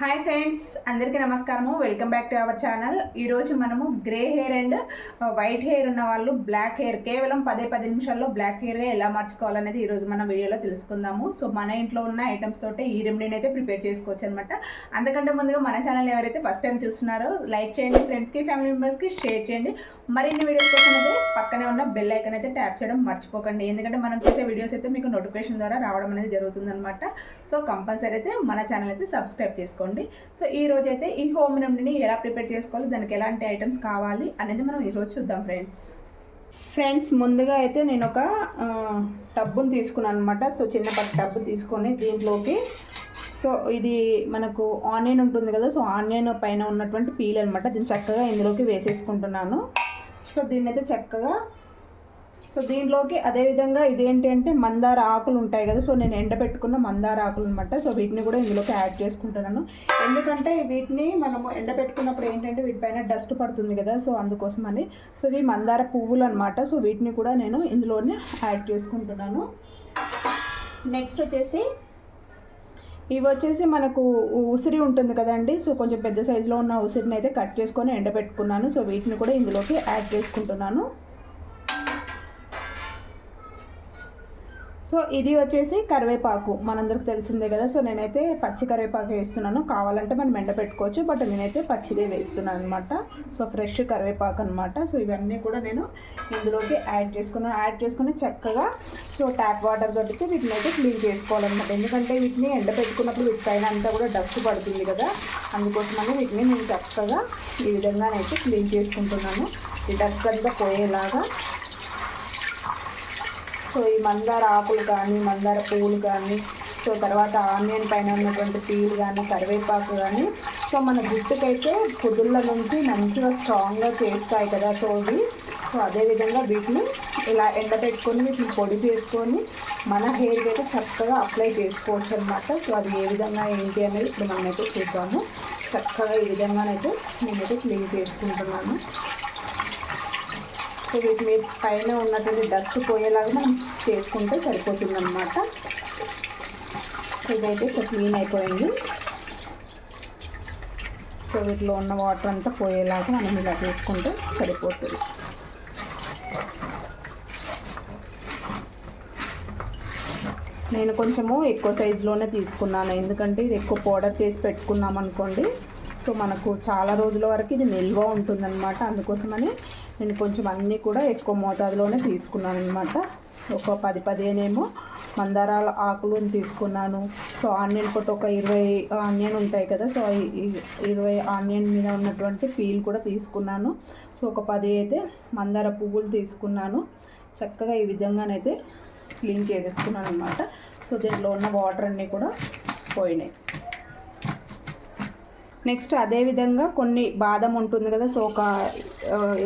Hi friends అందరికీ నమస్కారము. Welcome back to our channel ఈరోజు మనము grey hair and white hair ఉన్న వాళ్ళు బ్లాక్ హెయిర్ కేవలం పదే పది నిమిషాల్లో బ్లాక్ హెయిర్ ఎలా మార్చుకోవాలనేది ఈరోజు మన వీడియోలో తెలుసుకుందాము. సో మన ఇంట్లో ఉన్న ఐటమ్స్ తోటి ఈ రెమెడీని అయితే ప్రిపేర్ చేసుకోవచ్చు అనమాట అందుకంటే ముందుగా మన ఛానల్ ఎవరైతే ఫస్ట్ టైం చూస్తున్నారో లైక్ చేయండి ఫ్రెండ్స్కి ఫ్యామిలీ మెంబర్స్కి షేర్ చేయండి. మరిన్ని వీడియోస్ కోసం అయితే పక్కనే ఉన్న బెల్ ఐకన్ అయితే ట్యాప్ చేయడం మర్చిపోకండి. ఎందుకంటే మనం చేసే వీడియోస్ అయితే మీకు నోటిఫికేషన్ ద్వారా రావడం అనేది జరుగుతుంది అనమాట సో కంపల్సరీ అయితే మన ఛానల్ అయితే సబ్స్క్రైబ్ చేసుకోండి. సో ఈ రోజు అయితే ఈ హోమ్ రెమెడీని ఎలా ప్రిపేర్ చేసుకోవాలి దానికి ఎలాంటి ఐటమ్స్ కావాలి అనేది మనం ఈరోజు చూద్దాం ఫ్రెండ్స్. ఫ్రెండ్స్ ముందుగా అయితే నేను ఒక టబ్బుని తీసుకున్నాను అనమాట సో చిన్నపాటి టబ్బు తీసుకొని దీంట్లోకి సో ఇది మనకు ఆనియన్ ఉంటుంది కదా సో ఆనియన్ పైన ఉన్నటువంటి పీల్ అనమాట దీన్ని చక్కగా ఇందులోకి వేసేసుకుంటున్నాను. సో దీన్ని అయితే చక్కగా సో దీంట్లోకి అదేవిధంగా ఇదేంటి అంటే మందార ఆకులు ఉంటాయి కదా సో నేను ఎండబెట్టుకున్న మందార ఆకులు అనమాట సో వీటిని కూడా ఇందులోకి యాడ్ చేసుకుంటున్నాను. ఎందుకంటే వీటిని మనము ఎండబెట్టుకున్నప్పుడు ఏంటంటే వీటిపైన డస్ట్ పడుతుంది కదా సో అందుకోసం అని సో ఇవి మందార పువ్వులు అనమాట సో వీటిని కూడా నేను ఇందులోనే యాడ్ చేసుకుంటున్నాను. నెక్స్ట్ వచ్చేసి ఇవి వచ్చేసి మనకు ఉసిరి ఉంటుంది కదండి. సో కొంచెం పెద్ద సైజులో ఉన్న ఉసిరిని అయితే కట్ చేసుకొని ఎండబెట్టుకున్నాను సో వీటిని కూడా ఇందులోకి యాడ్ చేసుకుంటున్నాను. సో ఇది వచ్చేసి కరివేపాకు. మనందరికి తెలిసిందే కదా సో నేనైతే పచ్చి కరివేపాకు వేస్తున్నాను. కావాలంటే మనం ఎండ పెట్టుకోవచ్చు బట్ నేనైతే పచ్చిదే వేస్తున్నాను అనమాట సో ఫ్రెష్ కరివేపాకు అనమాట సో ఇవన్నీ కూడా నేను ఇందులోకి యాడ్ చేసుకున్నాను. యాడ్ చేసుకుని చక్కగా సో ట్యాప్ వాటర్ తోటి వీటిని అయితే క్లీన్ చేసుకోవాలన్నమాట. ఎందుకంటే వీటిని ఎండ పెట్టుకున్నప్పుడు వీటి పైన అంతా కూడా డస్ట్ పడుతుంది కదా. అందుకోసమని వీటిని నేను చక్కగా ఈ విధంగానైతే క్లీన్ చేసుకుంటున్నాను. ఈ డస్ట్ అంతా పోయేలాగా సో ఈ మందార ఆకులు కానీ మందార పువ్వులు కానీ సో తర్వాత ఆనియన్ పైన ఉన్నటువంటి పీలు కానీ కరివేపాకు కానీ సో మన జుట్టుకైతే కుదుళ్ళ నుంచి మంచిగా స్ట్రాంగ్గా చేస్తాయి కదా సో ఇవి సో అదేవిధంగా వీటిని ఇలా ఎండబెట్టుకొని వీటిని పొడి చేసుకొని మన హెయిర్కి అయితే చక్కగా అప్లై చేసుకోవచ్చు అనమాట సో అది ఏ విధంగా ఏంటి అనేది ఇప్పుడు మనమైతే చూద్దాము. చక్కగా ఈ విధంగానైతే నేనైతే క్లీన్ చేసుకుంటున్నాను. సో వీటి మీద పైన ఉన్నటువంటి డస్ట్ పోయేలాగా మనం చేసుకుంటే సరిపోతుందన్నమాట. ఇదైతే సో క్లీన్ అయిపోయింది. సో వీటిలో ఉన్న వాటర్ అంతా పోయేలాగా మనం ఇలా తీసుకుంటే సరిపోతుంది. నేను కొంచెము ఎక్కువ సైజులోనే తీసుకున్నాను. ఎందుకంటే ఇది ఎక్కువ పౌడర్ చేసి పెట్టుకున్నాం అనుకోండి సో మనకు చాలా రోజుల వరకు ఇది నిల్వ ఉంటుందన్నమాట. అందుకోసమని నేను కొంచెం అన్నీ కూడా ఎక్కువ మోతాదులోనే తీసుకున్నాను అనమాట ఒక పది పదిహేనేమో మందారాల ఆకులను తీసుకున్నాను. సో ఆనియన్ పొట్టు ఒక ఇరవై ఆనియన్ ఉంటాయి కదా సో ఇరవై ఆనియన్ మీద ఉన్నటువంటి పీల్ కూడా తీసుకున్నాను. సో ఒక పది అయితే మందార పువ్వులు తీసుకున్నాను. చక్కగా ఈ విధంగానైతే క్లీన్ చేసేసుకున్నాను అనమాట సో దీంట్లో ఉన్న వాటర్ అన్నీ కూడా పోయినాయి. నెక్స్ట్ అదేవిధంగా కొన్ని బాదం ఉంటుంది కదా సో ఒక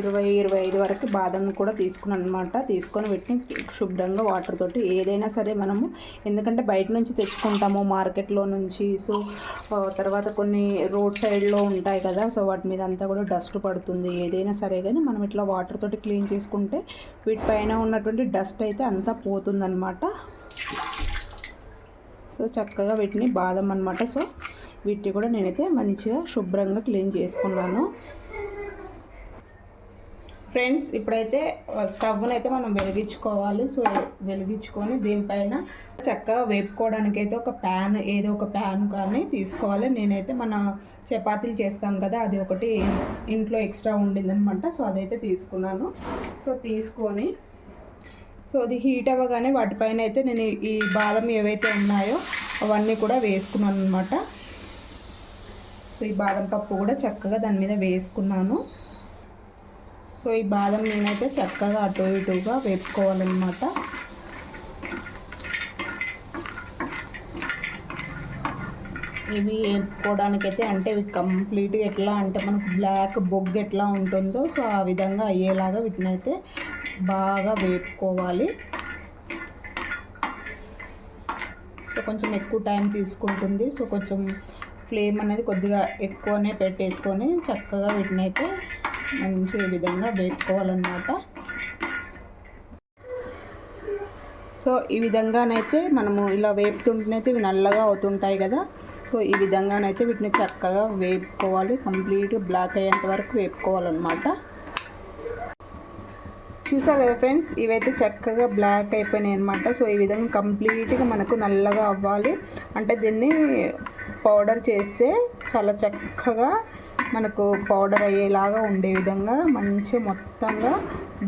ఇరవై ఇరవై ఐదు వరకు బాదం కూడా తీసుకున్నాను అనమాట తీసుకొని వీటిని శుభ్రంగా వాటర్ తోటి ఏదైనా సరే మనము ఎందుకంటే బయట నుంచి తెచ్చుకుంటాము మార్కెట్లో నుంచి. సో తర్వాత కొన్ని రోడ్ సైడ్లో ఉంటాయి కదా సో వాటి మీద అంతా కూడా డస్ట్ పడుతుంది. ఏదైనా సరే కానీ మనం ఇట్లా వాటర్ తోటి క్లీన్ చేసుకుంటే వీటిపైన ఉన్నటువంటి డస్ట్ అయితే అంతా పోతుందన్నమాట సో చక్కగా వీటిని బాదం అనమాట సో వీటిని కూడా నేనైతే మంచిగా శుభ్రంగా క్లీన్ చేసుకున్నాను. ఫ్రెండ్స్ ఇప్పుడైతే స్టవ్నైతే అయితే మనం వెలిగించుకోవాలి. సో వెలిగించుకొని దీనిపైన చక్కగా వేపుకోవడానికి అయితే ఒక ప్యాన్ ఏదో ఒక ప్యాన్ కానీ తీసుకోవాలి. నేనైతే మన చపాతీలు చేస్తాం కదా అది ఒకటి ఇంట్లో ఎక్స్ట్రా ఉండిందనమాట. సో అదైతే తీసుకున్నాను. సో తీసుకొని సో అది హీట్ అవ్వగానే వాటిపైన అయితే నేను ఈ బాదం ఏవైతే ఉన్నాయో అవన్నీ కూడా వేసుకున్నాను అనమాట సో ఈ బాదం పప్పు కూడా చక్కగా దాని మీద వేసుకున్నాను. సో ఈ బాదం నేనైతే చక్కగా అటు ఇటుగా వేపుకోవాలన్నమాట. ఇవి వేపుకోవడానికైతే అంటే ఇవి కంప్లీట్గా ఎట్లా అంటే మనకు బ్లాక్ బొగ్గు ఎట్లా ఉంటుందో సో ఆ విధంగా అయ్యేలాగా వీటిని అయితే బాగా వేపుకోవాలి. సో కొంచెం ఎక్కువ టైం తీసుకుంటుంది. సో కొంచెం ఫ్లేమ్ అనేది కొద్దిగా ఎక్కువనే పెట్టేసుకొని చక్కగా వీటిని అయితే మంచి ఈ విధంగా వేపుకోవాలన్నమాట. సో ఈ విధంగానైతే మనము ఇలా వేపుతుంటేనైతే ఇవి నల్లగా అవుతుంటాయి కదా. సో ఈ విధంగానైతే వీటిని చక్కగా వేపుకోవాలి. కంప్లీట్ బ్లాక్ అయ్యేంత వరకు వేపుకోవాలన్నమాట. చూసారు కదా ఫ్రెండ్స్ ఇవైతే చక్కగా బ్లాక్ అయిపోయినాయి అనమాట సో ఈ విధంగా కంప్లీట్గా మనకు నల్లగా అవ్వాలి. అంటే దీన్ని పౌడర్ చేస్తే చాలా చక్కగా మనకు పౌడర్ అయ్యేలాగా ఉండే విధంగా మంచి మొత్తంగా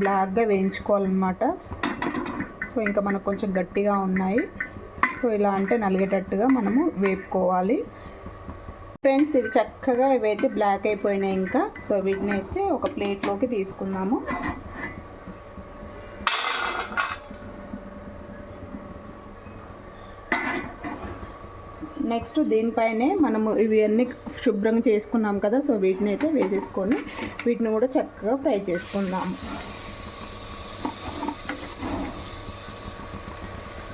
బ్లాక్గా వేయించుకోవాలన్నమాట. సో ఇంకా మనకు కొంచెం గట్టిగా ఉన్నాయి. సో ఇలా అంటే నలిగేటట్టుగా మనము వేపుకోవాలి. ఫ్రెండ్స్ ఇవి చక్కగా ఇవైతే బ్లాక్ అయిపోయినాయి ఇంకా. సో వీటిని అయితే ఒక ప్లేట్లోకి తీసుకుందాము. నెక్స్ట్ దీనిపైనే మనము ఇవి అన్నీ శుభ్రంగా చేసుకున్నాం కదా సో వీటిని అయితే వేసేసుకొని వీటిని కూడా చక్కగా ఫ్రై చేసుకుందాము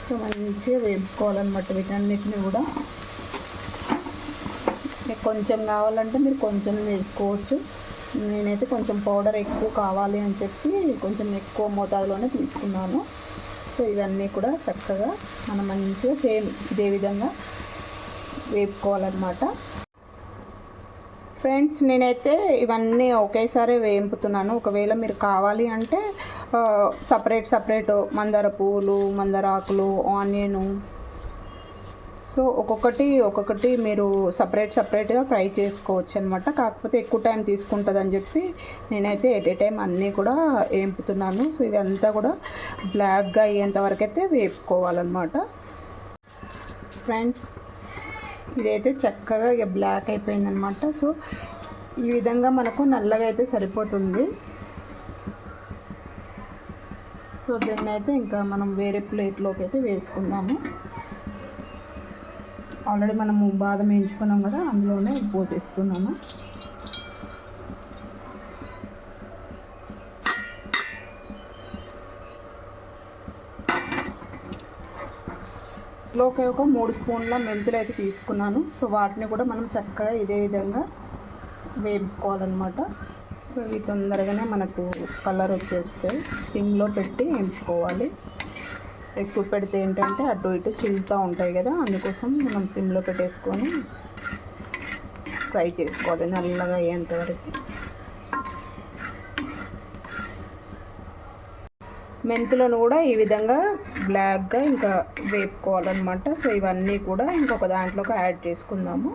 సో మంచిగా వేపుకోవాలన్నమాట వీటన్నిటిని కూడా. మీకు కొంచెం కావాలంటే మీరు కొంచెం వేసుకోవచ్చు. నేనైతే కొంచెం పౌడర్ ఎక్కువ కావాలి అని చెప్పి కొంచెం ఎక్కువ మోతాదులోనే తీసుకున్నాను. సో ఇవన్నీ కూడా చక్కగా మనం మంచిగా సేమ్ ఇదే విధంగా వేపుకోవాలన్నమాట. ఫ్రెండ్స్ నేనైతే ఇవన్నీ ఒకేసారి వేయింపుతున్నాను. ఒకవేళ మీరు కావాలి అంటే సపరేట్ సపరేట్ మందార పువ్వులు మందార ఆకులు ఆనియను. సో ఒక్కొక్కటి ఒక్కొక్కటి మీరు సపరేట్ సపరేట్గా ఫ్రై చేసుకోవచ్చు అనమాట కాకపోతే ఎక్కువ టైం తీసుకుంటుందని చెప్పి నేనైతే ఎట్ ఏ టైం అన్నీ కూడా వేపుతున్నాను సో ఇవంతా కూడా బ్లాక్గా అయ్యేంత వరకు అయితే వేపుకోవాలన్నమాట. ఫ్రెండ్స్ ఇదైతే చక్కగా ఇక బ్లాక్ అయిపోయిందనమాట సో ఈ విధంగా మనకు నల్లగా అయితే సరిపోతుంది. సో దీన్ని అయితే ఇంకా మనం వేరే ప్లేట్లోకి అయితే వేసుకుందాము. ఆల్రెడీ మనము బాదం వేయించుకున్నాం కదా అందులోనే పోసేస్తున్నాము. స్లోకి ఒక మూడు స్పూన్ల మెంతులు అయితే తీసుకున్నాను. సో వాటిని కూడా మనం చక్కగా ఇదే విధంగా వేపుకోవాలన్నమాట. సో ఇవి తొందరగానే మనకు కలర్ వచ్చేస్తే సిమ్లో పెట్టి వేపుకోవాలి. ఎక్కువ పెడితే ఏంటంటే అటు ఇటు చిల్లుతూ ఉంటాయి కదా అందుకోసం మనం సిమ్లో పెట్టేసుకొని ఫ్రై చేసుకోవాలి నల్లగా అయ్యేంతవరకు మెంతులను కూడా ఈ విధంగా బ్లాక్గా ఇంకా వేపుకోవాలన్నమాట. సో ఇవన్నీ కూడా ఇంకొక దాంట్లోకి యాడ్ చేసుకుందాము.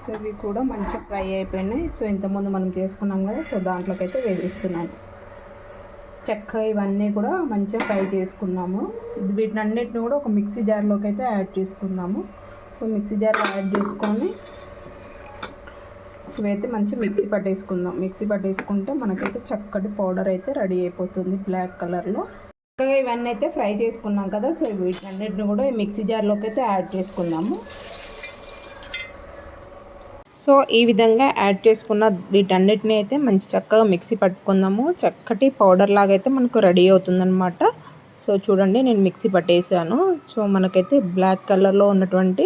సో ఇవి కూడా మంచిగా ఫ్రై అయిపోయినాయి. సో ఇంతకుముందు మనం చేసుకున్నాం కదా సో దాంట్లోకి అయితే వేసిస్తున్నాను చెక్క ఇవన్నీ కూడా మంచిగా ఫ్రై చేసుకున్నాము. వీటిని అన్నిటిని కూడా ఒక మిక్సీ జార్లోకి అయితే యాడ్ చేసుకుందాము. సో మిక్సీ జార్లో యాడ్ చేసుకొని ఇవైతే మంచి మిక్సీ పట్టేసుకుందాం. మిక్సీ పట్టేసుకుంటే మనకైతే చక్కటి పౌడర్ అయితే రెడీ అయిపోతుంది బ్లాక్ కలర్లో. చక్కగా ఇవన్నీ అయితే ఫ్రై చేసుకున్నాం కదా సో వీటన్నిటిని కూడా మిక్సీ జార్లోకి అయితే యాడ్ చేసుకుందాము. సో ఈ విధంగా యాడ్ చేసుకున్న వీటన్నిటిని అయితే మంచి చక్కగా మిక్సీ పట్టుకుందాము. చక్కటి పౌడర్ లాగా అయితే మనకు రెడీ అవుతుందన్నమాట. సో చూడండి నేను మిక్సీ పట్టేసాను. సో మనకైతే బ్లాక్ కలర్లో ఉన్నటువంటి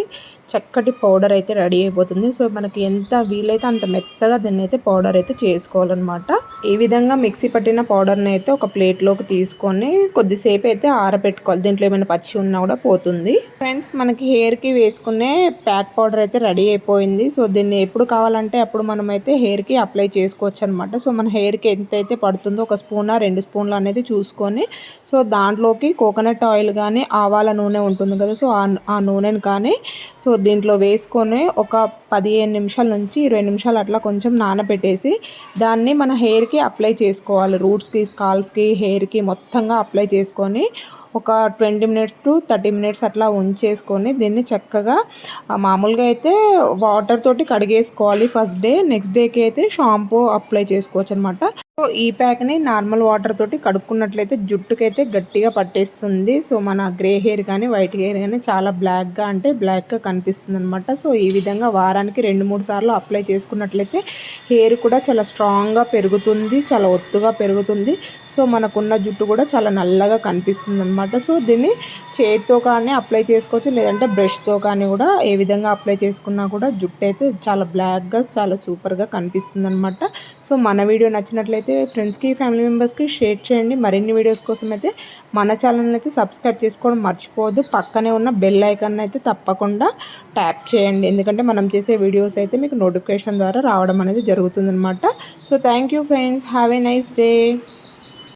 చక్కటి పౌడర్ అయితే రెడీ అయిపోతుంది. సో మనకి ఎంత వీలైతే అంత మెత్తగా దీన్ని అయితే పౌడర్ అయితే చేసుకోవాలన్నమాట. ఈ విధంగా మిక్సీ పట్టిన పౌడర్ని అయితే ఒక ప్లేట్లోకి తీసుకొని కొద్దిసేపు అయితే ఆరబెట్టుకోవాలి. దీంట్లో ఏమైనా పచ్చి ఉన్నా కూడా పోతుంది. ఫ్రెండ్స్ మనకి హెయిర్కి వేసుకునే ప్యాక్ పౌడర్ అయితే రెడీ అయిపోయింది. సో దీన్ని ఎప్పుడు కావాలంటే అప్పుడు మనం అయితే హెయిర్కి అప్లై చేసుకోవచ్చు అనమాట సో మన హెయిర్కి ఎంతైతే పడుతుందో ఒక స్పూన్ రెండు స్పూన్లు అనేది చూసుకొని సో దాంట్లోకి కోకోనట్ ఆయిల్ కానీ ఆవాల నూనె ఉంటుంది కదా సో ఆ నూనెని కానీ సో దీంట్లో వేసుకొని ఒక పదిహేను నిమిషాల నుంచి ఇరవై నిమిషాలు అట్లా కొంచెం నానబెట్టేసి దాన్ని మన హెయిర్ హెయిర్కి అప్లై చేసుకోవాలి. రూట్స్కి స్కాల్ఫ్కి హెయిర్కి మొత్తంగా అప్లై చేసుకొని ఒక twenty minutes to thirty minutes అట్లా ఉంచేసుకొని దీన్ని చక్కగా మామూలుగా అయితే వాటర్ తోటి కడిగేసుకోవాలి ఫస్ట్ డే నెక్స్ట్ డేకి అయితే షాంపూ అప్లై చేసుకోవచ్చు అనమాట సో ఈ ప్యాక్ని నార్మల్ వాటర్ తోటి కడుక్కున్నట్లయితే జుట్టుకైతే గట్టిగా పట్టేస్తుంది. సో మన గ్రే హెయిర్ కానీ వైట్ హెయిర్ కానీ చాలా బ్లాక్గా అంటే బ్లాక్గా కనిపిస్తుంది అనమాట సో ఈ విధంగా వారానికి రెండు మూడు సార్లు అప్లై చేసుకున్నట్లయితే హెయిర్ కూడా చాలా స్ట్రాంగ్గా పెరుగుతుంది చాలా ఒత్తుగా పెరుగుతుంది. సో మనకున్న జుట్టు కూడా చాలా నల్లగా కనిపిస్తుంది అనమాట సో దీన్ని చేతితో కానీ అప్లై చేసుకోవచ్చు లేదంటే బ్రష్తో కానీ కూడా ఏ విధంగా అప్లై చేసుకున్నా కూడా జుట్టు అయితే చాలా బ్లాక్గా చాలా సూపర్గా కనిపిస్తుంది అనమాట సో మన వీడియో నచ్చినట్లయితే ఫ్రెండ్స్కి ఫ్యామిలీ మెంబర్స్కి షేర్ చేయండి. మరిన్ని వీడియోస్ కోసం అయితే మన ఛానల్ అయితే సబ్స్క్రైబ్ చేసుకోవడం మర్చిపోవద్దు. పక్కనే ఉన్న బెల్ ఐకాన్ అయితే తప్పకుండా ట్యాప్ చేయండి. ఎందుకంటే మనం చేసే వీడియోస్ అయితే మీకు నోటిఫికేషన్ ద్వారా రావడం అనేది జరుగుతుందన్నమాట. So thank you friends. Have a nice day.